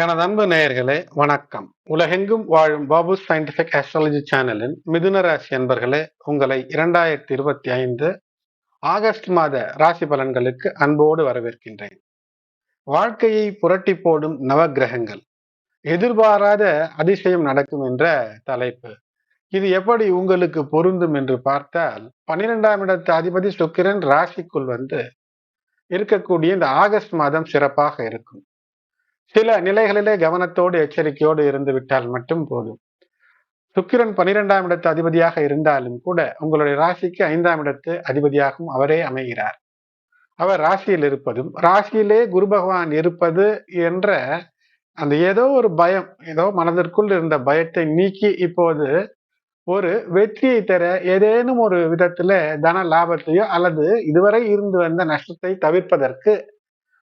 எனது அன்பு நேயர்களே வணக்கம். உலகெங்கும் வாழும் பாபு சயின்டிபிக் அஸ்ட்ராலஜி சேனலின் மிதுன ராசி என்பர்களே உங்களை இரண்டாயிரத்தி இருபத்தி ஐந்து ஆகஸ்ட் மாத ராசி பலன்களுக்கு அன்போடு வரவேற்கின்றேன். வாழ்க்கையை புரட்டி போடும் நவகிரகங்கள் எதிர்பாராத அதிசயம் நடக்கும் என்ற தலைப்பு. இது எப்படி உங்களுக்கு பொருந்தும் என்று பார்த்தால் பன்னிரெண்டாம் இடத்து அதிபதி சுக்கிரன் ராசிக்குள் வந்து இருக்கக்கூடிய இந்த ஆகஸ்ட் மாதம் சிறப்பாக இருக்கும். சில நிலைகளிலே கவனத்தோடு எச்சரிக்கையோடு இருந்து விட்டால் மட்டும் போதும். சுக்கிரன் பனிரெண்டாம் இடத்து அதிபதியாக இருந்தாலும் கூட உங்களுடைய ராசிக்கு ஐந்தாம் இடத்து அதிபதியாகவும் அவரே அமைகிறார். அவர் ராசியில் இருப்பதும் ராசியிலே குரு பகவான் இருப்பது என்ற அந்த ஏதோ ஒரு பயம் ஏதோ மனதிற்குள் இருந்த பயத்தை நீக்கி இப்போது ஒரு வெற்றியை தர ஏதேனும் ஒரு விதத்துல தன லாபத்தையோ அல்லது இதுவரை இருந்து வந்த நஷ்டத்தை தவிர்ப்பதற்கு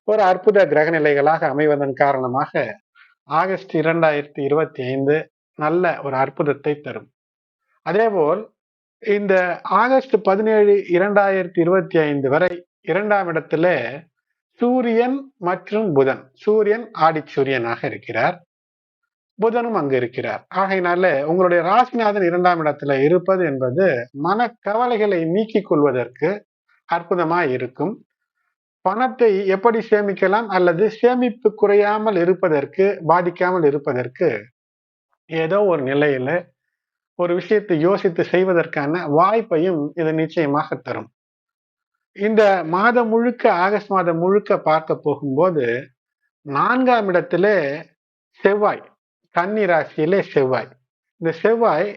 ஒரு அற்புத கிரக நிலைகளாக அமைவதன் காரணமாக ஆகஸ்ட் இரண்டாயிரத்தி இருபத்தி ஐந்து நல்ல ஒரு அற்புதத்தை தரும். அதேபோல் இந்த ஆகஸ்ட் பதினேழு இரண்டாயிரத்தி இருபத்தி ஐந்து வரை இரண்டாம் இடத்துல சூரியன் மற்றும் புதன் சூரியன் ஆடி சூரியனாக இருக்கிறார். புதனும் அங்கு இருக்கிறார். ஆகையினால உங்களுடைய ராசிநாதன் இரண்டாம் இடத்துல இருப்பது என்பது மன கவலைகளை நீக்கிக் கொள்வதற்கு அற்புதமாய் இருக்கும். பணத்தை எப்படி சேமிக்கலாம் அல்லது சேமிப்பு குறையாமல் இருப்பதற்கு பாதிக்காமல் இருப்பதற்கு ஏதோ ஒரு நிலையில ஒரு விஷயத்தை யோசித்து செய்வதற்கான வாய்ப்பையும் இது நிச்சயமாக தரும். இந்த மாதம் முழுக்க ஆகஸ்ட் மாதம் முழுக்க பார்க்க போகும்போது நான்காம் இடத்திலே செவ்வாய் கன்னி ராசியிலே செவ்வாய். இந்த செவ்வாய்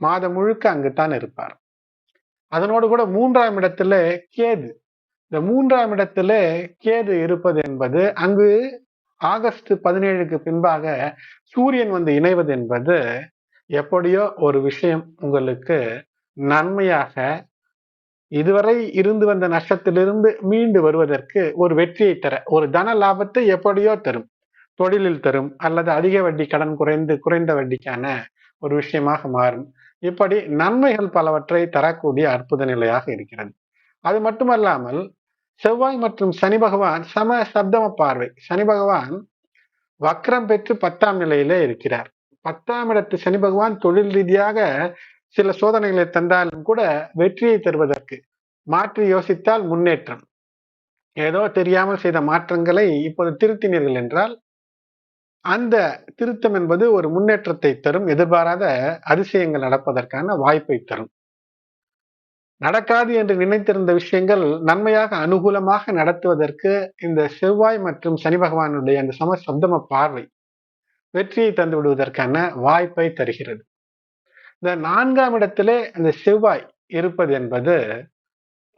மாதம் முழுக்க அங்குத்தான் இருப்பார். அதனோடு கூட மூன்றாம் இடத்துல கேது. இந்த மூன்றாம் இடத்துல கேது இருப்பது என்பது அங்கு ஆகஸ்ட் பதினேழுக்கு பின்பாக சூரியன் வந்து இணைவது என்பது எப்படியோ ஒரு விஷயம் உங்களுக்கு நன்மையாக இதுவரை இருந்து வந்த நஷ்டத்திலிருந்து மீண்டு வருவதற்கு ஒரு வெற்றியை தர ஒரு தன லாபத்தை எப்படியோ தரும் தொழிலில் தரும் அல்லது அதிக வட்டி கடன் குறைந்து குறைந்த வட்டிக்கான ஒரு விஷயமாக மாறும். இப்படி நன்மைகள் பலவற்றை தரக்கூடிய அற்புத நிலையாக இருக்கிறது. அது மட்டுமல்லாமல் செவ்வாய் மற்றும் சனி பகவான் சம சப்தம பார்வை. சனி பகவான் வக்ரம் பெற்று பத்தாம் நிலையிலே இருக்கிறார். பத்தாம் இடத்து சனி பகவான் தொழில் ரீதியாக சில சோதனைகளை தந்தாலும் கூட வெற்றியை தருவதற்கு மாற்றி யோசித்தால் முன்னேற்றம். ஏதோ தெரியாமல் செய்த மாற்றங்களை இப்போது திருத்தினீர்கள் என்றால் அந்த திருத்தம் என்பது ஒரு முன்னேற்றத்தை தரும் எதிர்பாராத அதிசயங்கள் நடப்பதற்கான வாய்ப்பை தரும். நடக்காது என்று நினைத்திருந்த விஷயங்கள் நன்மையாக அனுகூலமாக நடத்துவதற்கு இந்த செவ்வாய் மற்றும் சனி பகவானுடைய அந்த சம சப்தம பார்வை வெற்றியை தந்து விடுவதற்கான வாய்ப்பை தருகிறது. இந்த நான்காம் இடத்திலே அந்த செவ்வாய் இருப்பது என்பது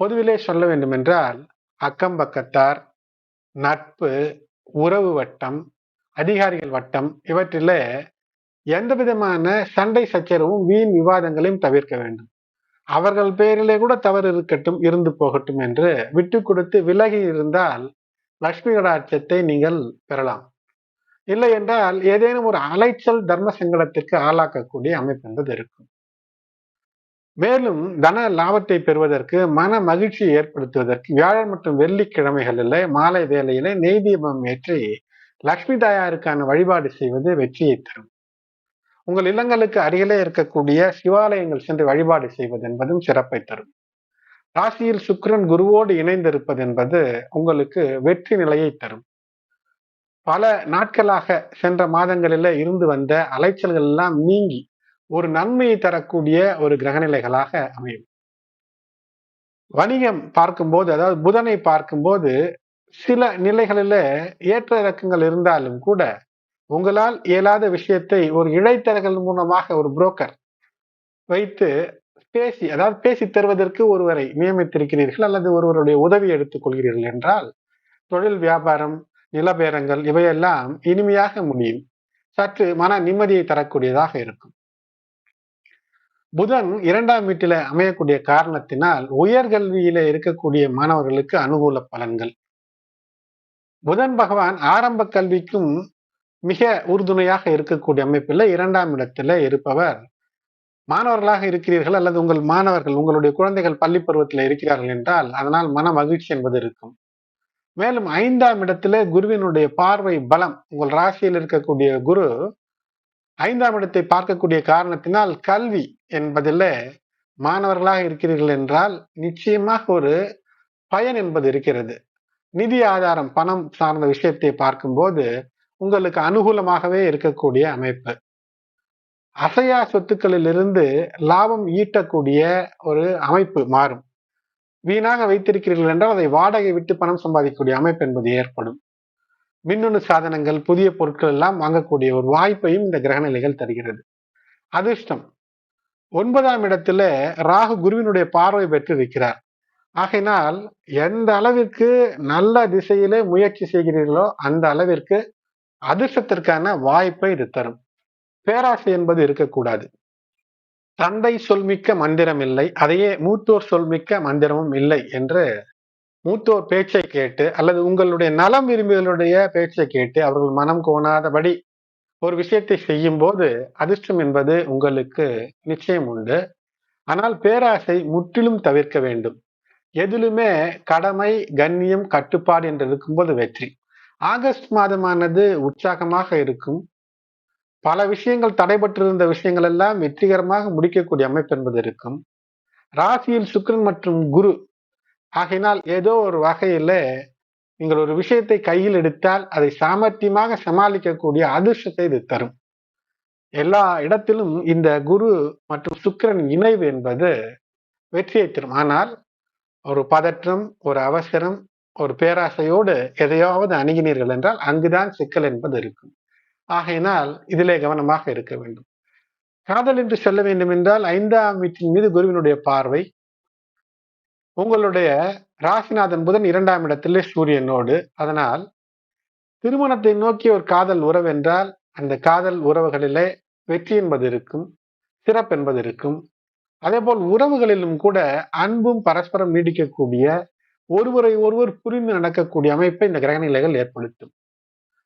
பொதுவிலே சொல்ல வேண்டும் என்றால் அக்கம் பக்கத்தார் நட்பு உறவு வட்டம் அதிகாரிகள் வட்டம் இவற்றிலே எந்த விதமான சண்டை சச்சரவும் வீண் விவாதங்களையும் தவிர்க்க வேண்டும். அவர்கள் பெயரிலே கூட தவறு இருக்கட்டும் இருந்து போகட்டும் என்று விட்டு கொடுத்து விலகி இருந்தால் லக்ஷ்மி கடாட்சத்தை நீங்கள் பெறலாம். இல்லை என்றால் ஏதேனும் ஒரு அலைச்சல் தர்ம சங்கடத்திற்கு ஆளாக்கக்கூடிய அமைப்பு என்பது இருக்கும். மேலும் தன லாபத்தை பெறுவதற்கு மன மகிழ்ச்சியை ஏற்படுத்துவதற்கு வியாழன் மற்றும் வெள்ளிக்கிழமைகளில் மாலை வேலையில நெய் தீபம் ஏற்றி லக்ஷ்மி தாயாருக்கான வழிபாடு செய்வது வெற்றியை தரும். உங்கள் இல்லங்களுக்கு அருகிலே இருக்கக்கூடிய சிவாலயங்கள் சென்று வழிபாடு செய்வது என்பதும் சிறப்பை தரும். ராசியில் சுக்கிரன் குருவோடு இணைந்திருப்பது என்பது உங்களுக்கு வெற்றி நிலையை தரும். பல நாட்களாக சென்ற மாதங்களில இருந்து வந்த அலைச்சல்கள் எல்லாம் நீங்கி ஒரு நன்மையை தரக்கூடிய ஒரு கிரகநிலைகளாக அமையும். வணிகம் பார்க்கும்போது அதாவது புதனை பார்க்கும்போது சில நிலைகளில ஏற்ற இறக்கங்கள் இருந்தாலும் கூட உங்களால் இயலாத விஷயத்தை ஒரு இடைத்தரகர்கள் மூலமாக ஒரு புரோக்கர் வைத்து பேசி அதாவது பேசி தருவதற்கு ஒருவரை நியமித்திருக்கிறீர்கள் அல்லது ஒருவருடைய உதவி எடுத்துக் கொள்கிறீர்கள் என்றால் தொழில் வியாபாரம் நிலபேரங்கள் இவையெல்லாம் இனிமையாக முடியும். சற்று மன நிம்மதியை தரக்கூடியதாக இருக்கும். புதன் இரண்டாம் வீட்டில அமையக்கூடிய காரணத்தினால் உயர்கல்வியில இருக்கக்கூடிய மாணவர்களுக்கு அனுகூல பலன்கள். புதன் பகவான் ஆரம்ப கல்விக்கும் மிக உறுதுணையாக இருக்கக்கூடிய அமைப்பில் இரண்டாம் இடத்துல இருப்பவர். மாணவர்களாக இருக்கிறீர்கள் அல்லது உங்கள் மாணவர்கள் உங்களுடைய குழந்தைகள் பள்ளி பருவத்தில் இருக்கிறார்கள் என்றால் அதனால் மன மகிழ்ச்சி என்பது இருக்கும். மேலும் ஐந்தாம் இடத்துல குருவினுடைய பார்வை பலம் உங்கள் ராசியில் இருக்கக்கூடிய குரு ஐந்தாம் இடத்தை பார்க்கக்கூடிய காரணத்தினால் கல்வி என்பதில் மாணவர்களாக இருக்கிறீர்கள் என்றால் நிச்சயமாக ஒரு பயன் என்பது இருக்கிறது. நிதி ஆதாரம் பணம் சார்ந்த விஷயத்தை பார்க்கும்போது உங்களுக்கு அனுகூலமாகவே இருக்கக்கூடிய அமைப்பு. அசையா சொத்துக்களிலிருந்து லாபம் ஈட்டக்கூடிய ஒரு அமைப்பு மாறும். வீணாக வைத்திருக்கிறீர்கள் என்றால் அதை வாடகை விட்டு பணம் சம்பாதிக்கக்கூடிய அமைப்பு என்பது ஏற்படும். மின்னணு சாதனங்கள் புதிய பொருட்கள் எல்லாம் வாங்கக்கூடிய ஒரு வாய்ப்பையும் இந்த கிரகநிலைகள் தருகிறது. அதிர்ஷ்டம். ஒன்பதாம் இடத்துல ராகு குருவினுடைய பார்வை பெற்று இருக்கிறார் ஆகையினால் எந்த அளவிற்கு நல்ல திசையிலே முயற்சி செய்கிறீர்களோ அந்த அளவிற்கு அதிர்ஷ்டத்திற்கான வாய்ப்பை இது தரும். பேராசை என்பது இருக்கக்கூடாது. தந்தை சொல்மிக்க மந்திரம் இல்லை. அதையே மூத்தோர் சொல்மிக்க மந்திரமும் இல்லை என்று மூத்தோர் பேச்சை கேட்டு அல்லது உங்களுடைய நலம் விரும்பிகளுடைய பேச்சை கேட்டு அவர்கள் மனம் கோணாதபடி ஒரு விஷயத்தை செய்யும் போது அதிர்ஷ்டம் என்பது உங்களுக்கு நிச்சயம் உண்டு. ஆனால் பேராசை முற்றிலும் தவிர்க்க வேண்டும். எதிலுமே கடமை கண்ணியம் கட்டுப்பாடு என்று இருக்கும்போது வெற்றி. ஆகஸ்ட் மாதமானது உற்சாகமாக இருக்கும். பல விஷயங்கள் தடைபட்டிருந்த விஷயங்கள் எல்லாம் வெற்றிகரமாக முடிக்கக்கூடிய அமைப்பு என்பது இருக்கும். ராசியில் சுக்ரன் மற்றும் குரு. ஆகையினால் ஏதோ ஒரு வகையில நீங்கள் ஒரு விஷயத்தை கையில் எடுத்தால் அதை சாமர்த்தியமாக சமாளிக்கக்கூடிய அதிர்ஷ்டத்தை இது தரும். எல்லா இடத்திலும் இந்த குரு மற்றும் சுக்கிரன் இணைவு என்பது வெற்றியை தரும். ஆனால் ஒரு பதற்றம் ஒரு அவசரம் ஒரு பேராசையோடு எதையாவது அணுகினீர்கள் என்றால் அங்குதான் சிக்கல் என்பது இருக்கும். ஆகையினால் இதிலே கவனமாக இருக்க வேண்டும். காதல் என்று சொல்ல வேண்டும் என்றால் ஐந்தாம் வீட்டின் மீது குருவினுடைய பார்வை உங்களுடைய ராசிநாதன் புதன் இரண்டாம் இடத்திலே சூரியனோடு. அதனால் திருமணத்தை நோக்கிய ஒரு காதல் உறவு என்றால் அந்த காதல் உறவுகளிலே வெற்றி என்பது இருக்கும் சிறப்பு என்பது இருக்கும். அதே போல் உறவுகளிலும் கூட அன்பும் பரஸ்பரம் நீடிக்கக்கூடிய ஒருவரை ஒருவர் புரிந்து நடக்கக்கூடிய அமைப்பை இந்த கிரக நிலைகள் ஏற்படுத்தும்.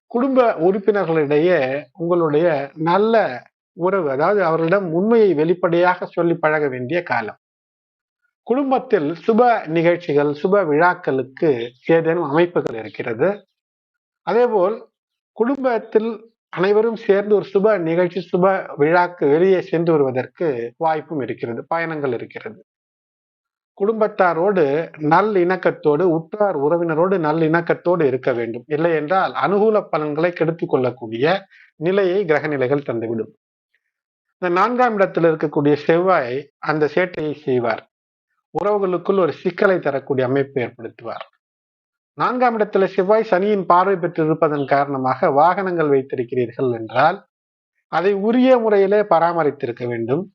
குடும்ப உறுப்பினர்களிடையே உங்களுடைய நல்ல உறவு அதாவது அவர்களிடம் உண்மையை வெளிப்படையாக சொல்லி பழக வேண்டிய காலம். குடும்பத்தில் சுப நிகழ்ச்சிகள் சுப விழாக்களுக்கு ஏதேனும் அமைப்புகள் இருக்கிறது. அதேபோல் குடும்பத்தில் அனைவரும் சேர்ந்து ஒரு சுப நிகழ்ச்சி சுப விழாக்கு வெளியே சென்று வருவதற்கு வாய்ப்பும் இருக்கிறது பயணங்கள் இருக்கிறது. குடும்பத்தாரோடு நல் இணக்கத்தோடு உற்றார் உறவினரோடு நல் இணக்கத்தோடு இருக்க வேண்டும். இல்லை என்றால் அனுகூல பலன்களை கெடுத்துக் கொள்ளக்கூடிய நிலையை கிரக நிலைகள் தந்துவிடும். இந்த நான்காம் இடத்தில் இருக்கக்கூடிய செவ்வாய் அந்த சேட்டையை செய்வார். உறவுகளுக்குள் ஒரு சிக்கலை தரக்கூடிய அமைப்பு ஏற்படுத்துவார். நான்காம் இடத்துல செவ்வாய் சனியின் பார்வை பெற்றிருப்பதன் காரணமாக வாகனங்கள் வைத்திருக்கிறீர்கள் என்றால் அதை உரிய முறையிலே பராமரித்திருக்க வேண்டும்.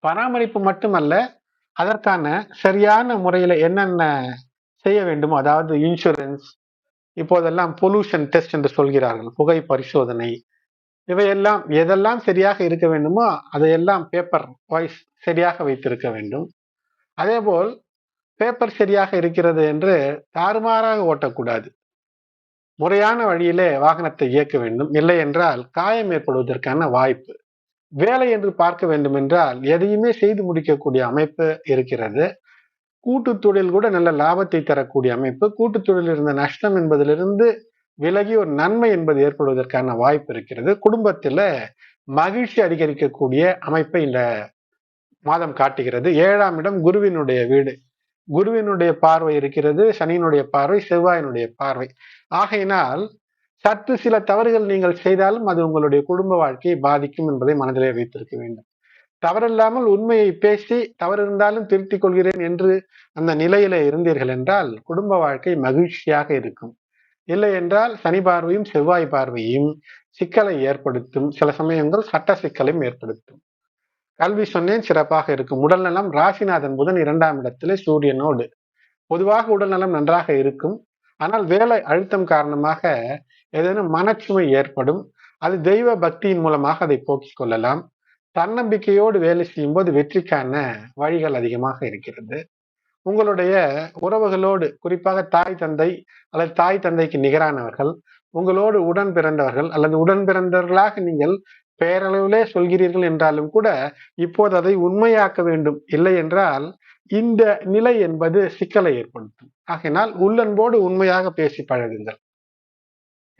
பராமரிப்பு மட்டுமல்ல அதற்கான சரியான முறையில என்னென்ன செய்ய வேண்டுமோ அதாவது இன்சூரன்ஸ் இப்போதெல்லாம் பொல்யூஷன் டெஸ்ட் என்று சொல்கிறார்கள் புகை பரிசோதனை இவையெல்லாம் எதெல்லாம் சரியாக இருக்க வேண்டுமோ அதையெல்லாம் பேப்பர் வாய்ஸ் சரியாக வைத்திருக்க வேண்டும். அதேபோல் பேப்பர் சரியாக இருக்கிறது என்று தாறுமாறாக ஓட்டக்கூடாது. முறையான வழியிலே வாகனத்தை இயக்க வேண்டும். இல்லை என்றால் காயம் ஏற்படுவதற்கான வாய்ப்பு வேலை என்று பார்க்க வேண்டும் என்றால் எதையுமே செய்து முடிக்கக்கூடிய அமைப்பு இருக்கிறது. கூட்டு தொழில் கூட நல்ல லாபத்தை தரக்கூடிய அமைப்பு. கூட்டு தொழில் இருந்த நஷ்டம் என்பதிலிருந்து விலகி ஒரு நன்மை என்பது ஏற்படுவதற்கான வாய்ப்பு இருக்கிறது. குடும்பத்துல மகிழ்ச்சி அதிகரிக்கக்கூடிய அமைப்பை இந்த மாதம் காட்டுகிறது. ஏழாம் இடம் குருவினுடைய வீடு. குருவினுடைய பார்வை இருக்கிறது சனியினுடைய பார்வை செவ்வாயினுடைய பார்வை. ஆகையினால் சற்று சில தவறுகள் நீங்கள் செய்தாலும் அது உங்களுடைய குடும்ப வாழ்க்கையை பாதிக்கும் என்பதை மனதிலே வைத்திருக்க வேண்டும். தவறில்லாமல் உண்மையை பேசி தவறு இருந்தாலும் திருத்திக் கொள்கிறேன் என்று அந்த நிலையில இருந்தீர்கள் என்றால் குடும்ப வாழ்க்கை மகிழ்ச்சியாக இருக்கும். இல்லை என்றால் சனி பார்வையும் செவ்வாய் பார்வையும் சிக்கலை ஏற்படுத்தும். சில சமயங்கள் சட்ட சிக்கலையும் ஏற்படுத்தும். கல்வி சொன்னேன் சிறப்பாக இருக்கும். உடல் நலம் ராசிநாதன் புதன் இரண்டாம் இடத்திலே சூரியனோடு. பொதுவாக உடல் நலம் நன்றாக இருக்கும். ஆனால் வேலை அழுத்தம் காரணமாக ஏதேனும் மனச்சுமை ஏற்படும். அது தெய்வ பக்தியின் மூலமாக அதை போக்கிக் கொள்ளலாம். தன்னம்பிக்கையோடு வேலை செய்யும் போது வெற்றிக்கான வழிகள் அதிகமாக இருக்கிறது. உங்களுடைய உறவுகளோடு குறிப்பாக தாய் தந்தை அல்லது தாய் தந்தைக்கு நிகரானவர்கள் உங்களோடு உடன் பிறந்தவர்கள் அல்லது உடன் பிறந்தவர்களாக நீங்கள் பெயரளவிலே சொல்கிறீர்கள் என்றாலும் கூட இப்போது அதை உண்மையாக்க வேண்டும். இல்லை என்றால் இந்த நிலை என்பது சிக்கலை ஏற்படுத்தும். ஆகையினால் உள்ளன்போடு உண்மையாக பேசி பழகுங்கள்.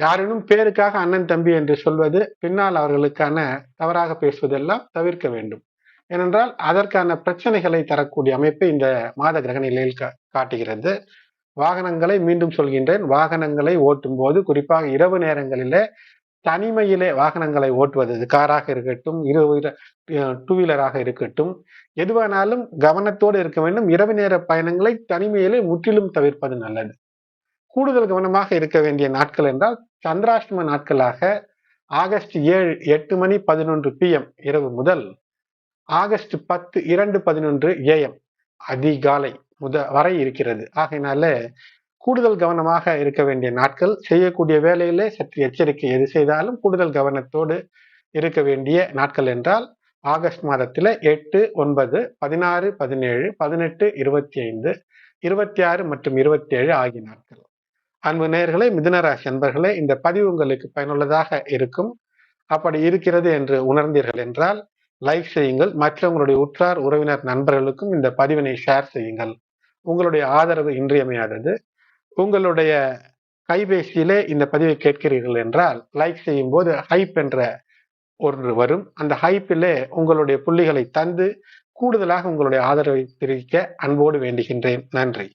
யாரேனும் பேருக்காக அண்ணன் தம்பி என்று சொல்வது பின்னால் அவர்களுக்கான தவறாக பேசுவதெல்லாம் தவிர்க்க வேண்டும். ஏனென்றால் அதற்கான பிரச்சனைகளை தரக்கூடிய அமைப்பை இந்த மாத கிரக நிலையில் காட்டுகிறது. வாகனங்களை மீண்டும் சொல்கின்றேன். வாகனங்களை ஓட்டும் போது குறிப்பாக இரவு நேரங்களிலே தனிமையிலே வாகனங்களை ஓட்டுவது காராக இருக்கட்டும் இரு டூ வீலராக இருக்கட்டும் எதுவானாலும் கவனத்தோடு இருக்க வேண்டும். இரவு நேர பயணங்களை தனிமையிலே முற்றிலும் தவிர்ப்பது நல்லது. கூடுதல் கவனமாக இருக்க வேண்டிய நாட்கள் என்றால் சந்திராஷ்டம நாட்களாக ஆகஸ்ட் ஏழு எட்டு மணி பதினொன்று பிஎம் இரவு முதல் ஆகஸ்ட் பத்து இரண்டு பதினொன்று ஏஎம் அதிகாலை முத வரை இருக்கிறது. ஆகையினால கூடுதல் கவனமாக இருக்க வேண்டிய நாட்கள் செய்யக்கூடிய வேலையிலே சற்று எச்சரிக்கை எது செய்தாலும் கூடுதல் கவனத்தோடு இருக்க வேண்டிய நாட்கள் என்றால் ஆகஸ்ட் மாதத்தில் எட்டு ஒன்பது பதினாறு பதினேழு பதினெட்டு இருபத்தி ஐந்து இருபத்தி ஆறு மற்றும் இருபத்தி ஏழு ஆகிய நாட்கள். அன்பு நேர்களே மிதுனராசி அன்பர்களே இந்த பதிவு உங்களுக்கு பயனுள்ளதாக இருக்கும். அப்படி இருக்கிறது என்று உணர்ந்தீர்கள் என்றால் லைக் செய்யுங்கள். மற்றவங்களுடைய உற்றார் உறவினர் நண்பர்களுக்கும் இந்த பதிவினை ஷேர் செய்யுங்கள். உங்களுடைய ஆதரவு இன்றியமையாதது. உங்களுடைய கைபேசியிலே இந்த பதிவை கேட்கிறீர்கள் என்றால் லைக் செய்யும் போது ஹைப் என்ற ஒன்று வரும். அந்த ஹைப்பிலே உங்களுடைய புள்ளிகளை தந்து கூடுதலாக உங்களுடைய ஆதரவை தெரிவிக்க அன்போடு வேண்டுகின்றேன். நன்றி.